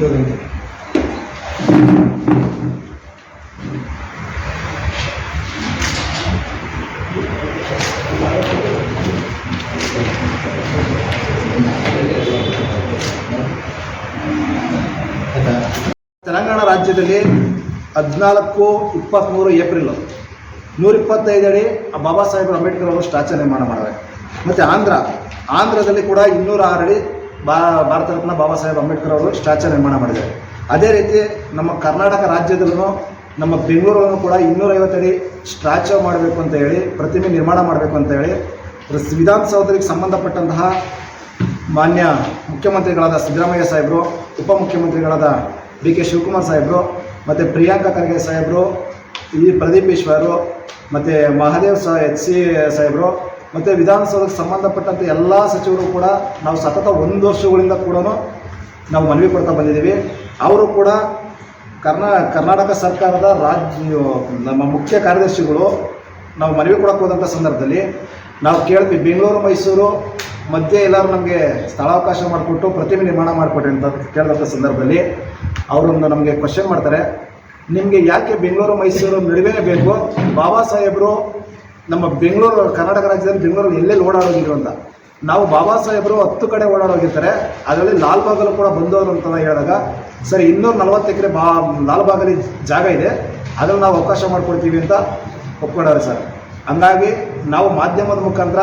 ತೆಲಂಗಾಣ ರಾಜ್ಯದಲ್ಲಿ ಹದಿನಾಲ್ಕು ಇಪ್ಪತ್ತ್ಮೂರು ಏಪ್ರಿಲ್ ನೂರಿಪ್ಪತ್ತೈದು ಅಡಿ ಬಾಬಾ ಸಾಹೇಬ್ ಅಂಬೇಡ್ಕರ್ ಅವರು ಸ್ಟಾಚು ನಿರ್ಮಾಣ ಮಾಡವೆ ಮತ್ತು ಆಂಧ್ರ, ಆಂಧ್ರದಲ್ಲಿ ಕೂಡ ಇನ್ನೂರ ಆರು ಅಡಿ ಬಾ ಭಾರತ ರತ್ನ ಬಾಬಾ ಸಾಹೇಬ್ ಅಂಬೇಡ್ಕರ್ ಅವರು ಸ್ಟ್ಯಾಚು ನಿರ್ಮಾಣ ಮಾಡಿದ್ದಾರೆ. ಅದೇ ರೀತಿ ನಮ್ಮ ಕರ್ನಾಟಕ ರಾಜ್ಯದಲ್ಲೂ ನಮ್ಮ ಬೆಂಗಳೂರನ್ನು ಕೂಡ ಇನ್ನೂರೈವತ್ತು ಅಡಿ ಸ್ಟ್ಯಾಚು ಮಾಡಬೇಕು ಅಂತ ಹೇಳಿ, ಪ್ರತಿಮೆ ನಿರ್ಮಾಣ ಮಾಡಬೇಕು ಅಂತ ಹೇಳಿ ವಿಧಾನಸೌಧಕ್ಕೆ ಸಂಬಂಧಪಟ್ಟಂತಹ ಮಾನ್ಯ ಮುಖ್ಯಮಂತ್ರಿಗಳಾದ ಸಿದ್ದರಾಮಯ್ಯ ಸಾಹೇಬರು, ಉಪಮುಖ್ಯಮಂತ್ರಿಗಳಾದ ಡಿ ಕೆ ಶಿವಕುಮಾರ್ ಸಾಹೇಬರು, ಮತ್ತು ಪ್ರಿಯಾಂಕಾ ಖರ್ಗೆ ಸಾಹೇಬರು, ಈ ಪ್ರದೀಪ್ ಈಶ್ವರು, ಮತ್ತು ಮಹಾದೇವ್ ಸಾ ಎಚ್ ಸಿ ಸಾಹೇಬರು ಮತ್ತು ವಿಧಾನಸೌಧಕ್ಕೆ ಸಂಬಂಧಪಟ್ಟಂಥ ಎಲ್ಲ ಸಚಿವರು ಕೂಡ ನಾವು ಸತತ ಒಂದು ವರ್ಷಗಳಿಂದ ಕೂಡ ನಾವು ಮನವಿ ಕೊಡ್ತಾ ಬಂದಿದ್ದೀವಿ. ಅವರು ಕೂಡ ಕರ್ನಾ, ಕರ್ನಾಟಕ ಸರ್ಕಾರದ ರಾಜ್ಯ ನಮ್ಮ ಮುಖ್ಯ ಕಾರ್ಯದರ್ಶಿಗಳು ನಾವು ಮನವಿ ಕೊಡಕ್ಕೆ ಹೋದಂಥ ಸಂದರ್ಭದಲ್ಲಿ ನಾವು ಕೇಳ್ತೀವಿ. ಬೆಂಗಳೂರು, ಮೈಸೂರು ಮಧ್ಯೆ ಎಲ್ಲರೂ ನಮಗೆ ಸ್ಥಳಾವಕಾಶ ಮಾಡಿಕೊಟ್ಟು ಪ್ರತಿಮೆ ನಿರ್ಮಾಣ ಮಾಡಿಕೊಟ್ರಿ ಅಂತ ಕೇಳಿದಂಥ ಸಂದರ್ಭದಲ್ಲಿ ಅವರೊಂದು ನಮಗೆ ಕ್ವಶನ್ ಮಾಡ್ತಾರೆ. ನಿಮಗೆ ಯಾಕೆ ಬೆಂಗಳೂರು, ಮೈಸೂರು ನಡುವೆ ಬೇಕು? ಬಾಬಾ ಸಾಹೇಬರು ನಮ್ಮ ಬೆಂಗಳೂರು, ಕರ್ನಾಟಕ ರಾಜ್ಯದಲ್ಲಿ ಬೆಂಗಳೂರಲ್ಲಿ ಎಲ್ಲೆಲ್ಲಿ ಓಡಾಡೋದಿದ್ರು ಅಂತ. ನಾವು ಬಾಬಾ ಸಾಹೇಬರು ಹತ್ತು ಕಡೆ ಓಡಾಡೋಗಿರ್ತಾರೆ. ಅದರಲ್ಲಿ ಲಾಲ್ಬಾಗಲ್ಲೂ ಕೂಡ ಬಂದವರು ಅಂತ ಹೇಳಿದಾಗ, ಸರಿ, ಇನ್ನೂರು ನಲ್ವತ್ತು ಎಕರೆ ಬಾ ಲಾಲ್ಬಾಗಲ್ಲಿ ಜಾಗ ಇದೆ. ಅದನ್ನು ನಾವು ಅವಕಾಶ ಮಾಡಿಕೊಡ್ತೀವಿ ಅಂತ ಒಪ್ಕೊಂಡವ್ರೆ ಸರ್. ಹಂಗಾಗಿ ನಾವು ಮಾಧ್ಯಮದ ಮುಖಾಂತರ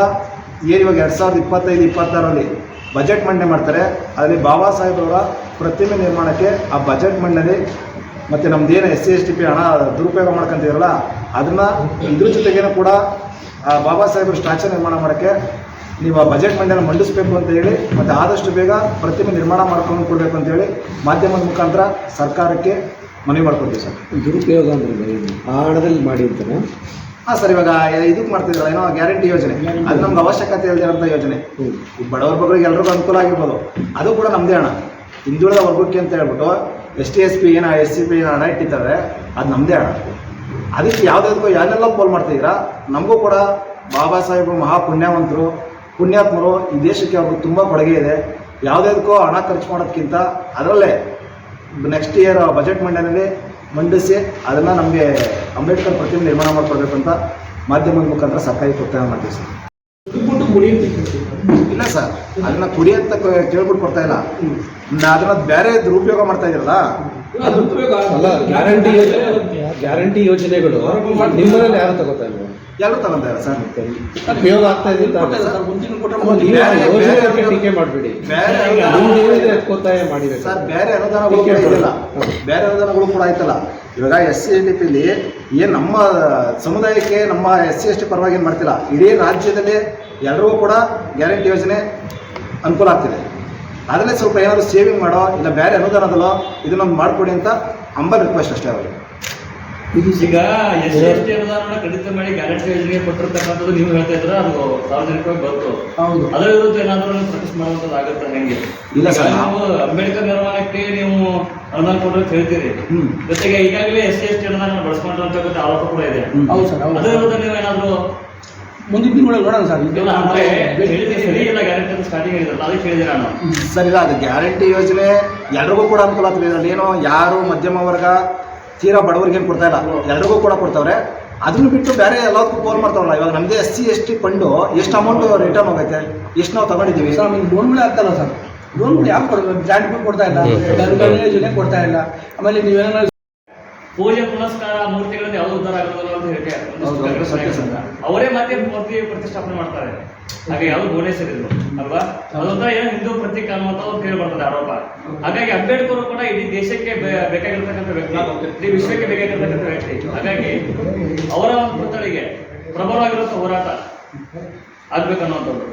ಏನು ಇವಾಗ ಎರಡು ಸಾವಿರದ ಇಪ್ಪತ್ತೈದು ಇಪ್ಪತ್ತಾರರಲ್ಲಿ ಬಜೆಟ್ ಮಂಡನೆ ಮಾಡ್ತಾರೆ. ಅದರಲ್ಲಿ ಬಾಬಾ ಸಾಹೇಬ್ರವರ ಪ್ರತಿಮೆ ನಿರ್ಮಾಣಕ್ಕೆ ಆ ಬಜೆಟ್ ಮಂಡನೆ ಮತ್ತು ನಮ್ದೇನು S C S T P ಹಣ ದುರುಪಯೋಗ ಮಾಡ್ಕೊಂತೀರಲ್ಲ ಅದನ್ನು ಇದ್ರ ಜೊತೆಗೇನು ಕೂಡ ಬಾಬಾ ಸಾಹೇಬ್ರ ಸ್ಟ್ಯಾಚು ನಿರ್ಮಾಣ ಮಾಡೋಕ್ಕೆ ನೀವು ಆ ಬಜೆಟ್ ಮಂಡನೆ ಮಂಡಿಸಬೇಕು ಅಂತ ಹೇಳಿ ಮತ್ತು ಆದಷ್ಟು ಬೇಗ ಪ್ರತಿಮೆ ನಿರ್ಮಾಣ ಮಾಡ್ಕೊಂಡು ಕೊಡಬೇಕು ಅಂತ ಹೇಳಿ ಮಾಧ್ಯಮದ ಮುಖಾಂತರ ಸರ್ಕಾರಕ್ಕೆ ಮನವಿ ಮಾಡ್ಕೊಡ್ತೀವಿ ಸರ್. ದುರುಪಯೋಗ ಅಂದ್ರೆ ಏನು ಆ ಹಣದಲ್ಲಿ ಮಾಡಿ ಅಂತಾನೆ? ಹಾಂ ಸರ್ ಇವಾಗ ಇದಕ್ಕೆ ಮಾಡ್ತಿದ್ರಲ್ಲ ಏನೋ ಗ್ಯಾರಂಟಿ ಯೋಜನೆ. ಅದು ನಮ್ಗೆ ಅವಶ್ಯಕತೆ ಇಲ್ದಿರೋಂಥ ಯೋಜನೆ. ಬಡವರ ಬಗ್ಗೆ ಎಲ್ರಿಗೂ ಅನುಕೂಲ ಆಗಿರ್ಬೋದು. ಅದು ಕೂಡ ನಮ್ಮದೇ ಹಣ. ಹಿಂದುಳಿದ ವರ್ಗಕ್ಕೆ ಅಂತ ಹೇಳ್ಬಿಟ್ಟು ಎಸ್ ಟಿ ಎಸ್ ಪಿ ಏನೋ ಎಸ್ ಸಿ ಪಿ ಏನೋ ಹಣ ಇಟ್ಟಿದ್ದಾರೆ ಅದು ನಮ್ಮದೇ ಹಣ. ಅದಕ್ಕೆ ಯಾವುದಾದ್ರೂ ಯಾರನ್ನೆಲ್ಲ ಪೋಲ್ ಮಾಡ್ತಿದ್ದೀರಾ, ನಮಗೂ ಕೂಡ ಬಾಬಾ ಸಾಹೇಬರು ಮಹಾ ಪುಣ್ಯವಂತರು ಪುಣ್ಯಾತ್ಮರು ಈ ದೇಶಕ್ಕೆ ಅವ್ರಿಗೆ ತುಂಬ ಕೊಡುಗೆ ಇದೆ. ಯಾವುದಾದಕ್ಕೂ ಹಣ ಖರ್ಚು ಮಾಡೋದಕ್ಕಿಂತ ಅದರಲ್ಲೇ ನೆಕ್ಸ್ಟ್ ಇಯರ್ ಬಜೆಟ್ ಮಂಡನೆಯಲ್ಲಿ ಮಂಡಿಸಿ ಅದನ್ನು ನಮಗೆ ಅಂಬೇಡ್ಕರ್ ಪ್ರತಿಮೆ ನಿರ್ಮಾಣ ಮಾಡಿಕೊಡ್ಬೇಕಂತ ಮಾಧ್ಯಮದ ಮುಖಾಂತರ ಸರ್ಕಾರಕ್ಕೆ ಒತ್ತಾಯ ಮಾಡ್ತೀವಿ ಸರ್. ಇಲ್ಲ ಸರ್ ಅದನ್ನ ಕುರಿ ಅಂತ ಕೇಳ್ಬಿಟ್ಟು ಕೊಡ್ತಾ ಇಲ್ಲ. ಅದನ್ನ ಬೇರೆ ದುರುಪಯೋಗ ಮಾಡ್ತಾ ಇದ್ರಲ್ಲ? ಅಲ್ಲ ಗ್ಯಾರಂಟಿ ಯೋಜನೆಗಳು ನಿಮ್ಮಲ್ಲಿ ಯಾರು ತಗೋತಾ ಇಲ್ವಾ ಎಲ್ಲರೂ ತಗೊಂತ ಇಲ್ಲ ಸರ್? ಉಪಯೋಗ ಆಗ್ತಾ ಇದೆ ಯೋಜನೆ ಟೀಕೆ ಮಾಡಬೇಡಿ. ಒತ್ತಾಯ ಮಾಡಿಬೇಕು ಸರ್ ಬೇರೆ ಅನುದಾನಗಳು ಬೇರೆ ಅನುದಾನಗಳು ಕೂಡ ಆಯ್ತಲ್ಲ. ಇವಾಗ ಎಸ್ ಸಿ ಟಿ ಪಿಲಿ ಏನು ನಮ್ಮ ಸಮುದಾಯಕ್ಕೆ ನಮ್ಮ ಎಸ್ ಸಿ ಎಸ್ ಟಿ ಪರವಾಗಿ ಏನು ಮಾಡ್ತಿಲ್ಲ? ಇಡೀ ರಾಜ್ಯದಲ್ಲಿ ಎಲ್ರಿಗೂ ಕೂಡ ಗ್ಯಾರಂಟಿ ಯೋಜನೆ ಅನುಕೂಲ ಆಗ್ತಿದೆ. ಅದನ್ನೇ ಸ್ವಲ್ಪ ಏನಾದರೂ ಸೇವಿಂಗ್ ಮಾಡೋ ಇಲ್ಲ ಬೇರೆ ಅನುದಾನದಲ್ಲೋ ಇದನ್ನೊಂದು ಮಾಡಿಕೊಡಿ ಅಂತ ಅಂಬಲ್ ರಿಕ್ವೆಸ್ಟ್ ಅಷ್ಟೇ ಅವರಿಗೆ. ಈಗ ಎಸ್ ಟಿ ಅನುದಾನ ಕಡಿತ ಮಾಡಿ ಗ್ಯಾರಂಟಿ ಯೋಜನೆಗೆ ಕೊಟ್ಟಿರ್ತಕ್ಕಂಥದ್ದು ನೀವು ಹೇಳ್ತಾ ಇದ್ರ ಅದು ಸಾರ್ವಜನಿಕವಾಗಿ ಬಂತು. ಹೌದು. ಅದರ ವಿರುದ್ಧ ಏನಾದರೂ ನೀವು ಪ್ರೊಟೆಸ್ಟ್ ಮಾಡುವಂಥದ್ದು ಆಗುತ್ತೆ ಹೆಂಗೆ? ಇಲ್ಲ ಸರ್, ನಾವು ಅಂಬೇಡ್ಕರ್ ನಿರ್ಮಾಣಕ್ಕೆ ನೀವು ಅನುದಾನ ಕೊಟ್ಟರೆ ಅಂತ ಹೇಳ್ತೀರಿ. ಜೊತೆಗೆ ಈಗಾಗಲೇ ಎಸ್ ಸಿ ಎಸ್ ಟಿ ಅನುದಾನ ಬಳಸ್ಕೊಂಡ್ರು ಅಂತ ಆರೋಪ ಕೂಡ ಇದೆ. ಹೌದು ಸರ್ ಅದರ ವಿರುದ್ಧ ನೀವು ಏನಾದರೂ ಮುಂದಿನ ತಿಂಗಳು ನೋಡೋಣ ಸರ್. ಇಲ್ಲ ಅಂದ್ರೆ ಹೇಳಿದ್ರೆ ಸರಿ. ಇಲ್ಲ ಗ್ಯಾರಂಟಿ ಅಂತ ಸ್ಟಾರ್ಟಿಂಗ್ ಹೇಳಿದ್ರಲ್ಲ ಅದಕ್ಕೆ ಹೇಳಿದೆ ನಾನು. ಸರ್ ಇಲ್ಲ ಅದು ಗ್ಯಾರಂಟಿ ಯೋಜನೆ ಎಲ್ರಿಗೂ ಕೂಡ ಅನುಕೂಲ ಆಗ್ತದೆ. ಇದರಲ್ಲಿ ಏನೋ ಯಾರು ಮಧ್ಯಮ ವರ್ಗ ತೀರಾ ಬಡವರಿಗೆ ಏನು ಕೊಡ್ತಾ ಇಲ್ಲ. ಎಲ್ರಿಗೂ ಕೂಡ ಕೊಡ್ತಾವ್ರೆ. ಅದನ್ನು ಬಿಟ್ಟು ಬೇರೆ ಎಲ್ಲದಕ್ಕೂ ಪೋಲ್ ಮಾಡ್ತಾವಲ್ಲ ಇವಾಗ ನಮ್ದೇ S C S T fund ಎಷ್ಟು ಅಮೌಂಟ್ ರಿಟರ್ನ್ ಹೋಗೈತೆ ಎಷ್ಟು ನಾವು ತಗೊಂಡಿದ್ದೀವಿ. ಸರ್ ನಮಗೆ ಲೋನ್ಗಳೇ ಆಗ್ತಲ್ಲ ಸರ್. ಲೋನ್ಗಳು ಯಾಕೆ ಕೊಡೋದು ಗ್ರಾಂಟ್ ಕೊಡ್ತಾ ಇಲ್ಲ. ಕೊಡ್ತಾ ಇಲ್ಲ. ಆಮೇಲೆ ನೀವೇನೋ ಪೂಜೆ ಪುನಸ್ಕಾರ ಮೂರ್ತಿಗಳಿಂದ ಯಾವ್ದು ಉದ್ಧಾರ ಆಗೋದಿಲ್ಲ ಅಂತ ಹೇಳಿ ಹೌದು, ಹೌದು, ಸತ್ಯ ಸರ್. ಅವರೇ ಮತ್ತೆ ಮೂರ್ತಿ ಪ್ರತಿಷ್ಠಾಪನೆ ಮಾಡ್ತಾರೆ. ಹಾಗೆ ಯಾವ್ದು ಸೇರಿದ್ರು ಅಲ್ವಾ? ಅದೊಂಥರ ಏನೋ ಹಿಂದೂ ಪ್ರತೀಕ ಅನ್ನುವಂತ ಒಂದು ಕೇಳಿ ಬರ್ತದೆ ಆರೋಪ. ಹಾಗಾಗಿ ಅಂಬೇಡ್ಕರ್ ಕೂಡ ಇಡೀ ದೇಶಕ್ಕೆ ಬೇಕಾಗಿರ್ತಕ್ಕಂಥ ವ್ಯಕ್ತಿ. ಇಡೀ ವಿಶ್ವಕ್ಕೆ ಬೇಕಾಗಿರ್ತಕ್ಕಂಥ ವ್ಯಕ್ತಿ. ಹಾಗಾಗಿ ಅವರ ಒಂದು ಪುತ್ಥಳಿಗೆ ಪ್ರಬಲವಾಗಿರುವಂತ ಹೋರಾಟ ಆಗ್ಬೇಕನ್ನುವಂಥದ್ದು